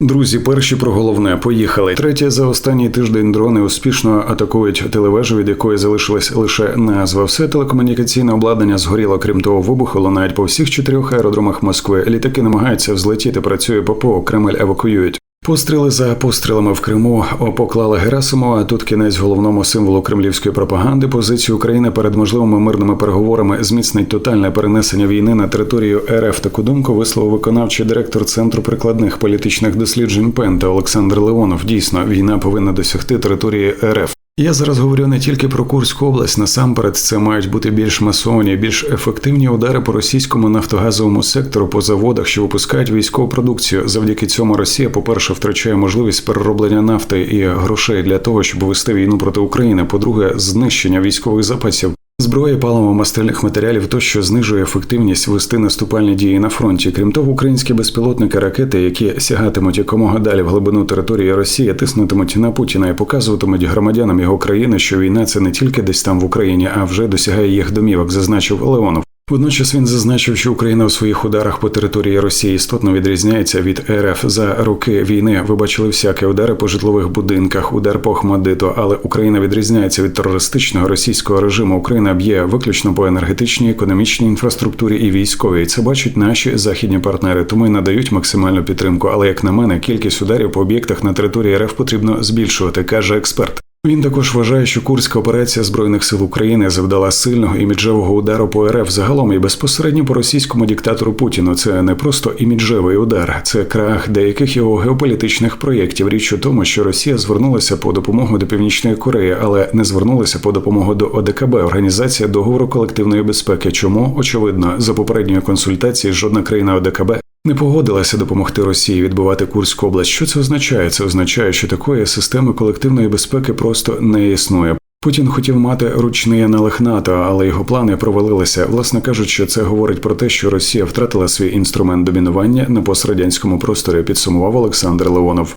Друзі, перші про головне поїхали. Третє за останній тиждень дрони успішно атакують телевежу, від якої залишилась лише назва. Все телекомунікаційне обладнання згоріло. Крім того, вибухи лунають по всіх чотирьох аеродромах Москви. Літаки намагаються взлетіти. Працює ППО, Кремль евакуюють. Постріли за пострілами в Криму поклали Герасимова. Тут кінець головному символу кремлівської пропаганди. Позицію України перед можливими мирними переговорами зміцнить тотальне перенесення війни на територію РФ. Таку думку висловив виконавчий директор центру прикладних політичних досліджень Пента Олександр Леонов. Дійсно, війна повинна досягти території РФ. Я зараз говорю не тільки про Курську область. Насамперед, це мають бути більш масовані, більш ефективні удари по російському нафтогазовому сектору по заводах, що випускають військову продукцію. Завдяки цьому Росія, по-перше, втрачає можливість перероблення нафти і грошей для того, щоб вести війну проти України. По-друге, знищення військових запасів. Зброя, паливо, мастильних матеріалів тощо знижує ефективність вести наступальні дії на фронті. Крім того, українські безпілотники ракети, які сягатимуть якомога далі в глибину території Росії, тиснутимуть на Путіна і показуватимуть громадянам його країни, що війна це не тільки десь там в Україні, а вже досягає їх домівок, зазначив Леонов. Водночас він зазначив, що Україна у своїх ударах по території Росії істотно відрізняється від РФ за роки війни. Ви бачили всякі удари по житлових будинках, удар по Ахмадиту, але Україна відрізняється від терористичного російського режиму. Україна б'є виключно по енергетичній, економічній інфраструктурі і військовій. Це бачать наші західні партнери, тому й надають максимальну підтримку. Але як на мене, кількість ударів по об'єктах на території РФ потрібно збільшувати, каже експерт. Він також вважає, що курська операція збройних сил України завдала сильного іміджевого удару по РФ загалом і безпосередньо по російському диктатору Путіну. Це не просто іміджевий удар, це крах деяких його геополітичних проєктів. Річ у тому, що Росія звернулася по допомогу до Північної Кореї, але не звернулася по допомогу до ОДКБ Організація договору колективної безпеки. Чому очевидно за попередньої консультації жодна країна ОДКБ не погодилася допомогти Росії відбувати Курську область. Що це означає? Це означає, що такої системи колективної безпеки просто не існує. Путін хотів мати ручний аналог НАТО, але його плани провалилися. Власне кажучи, це говорить про те, що Росія втратила свій інструмент домінування на пострадянському просторі. Підсумував Олександр Леонов.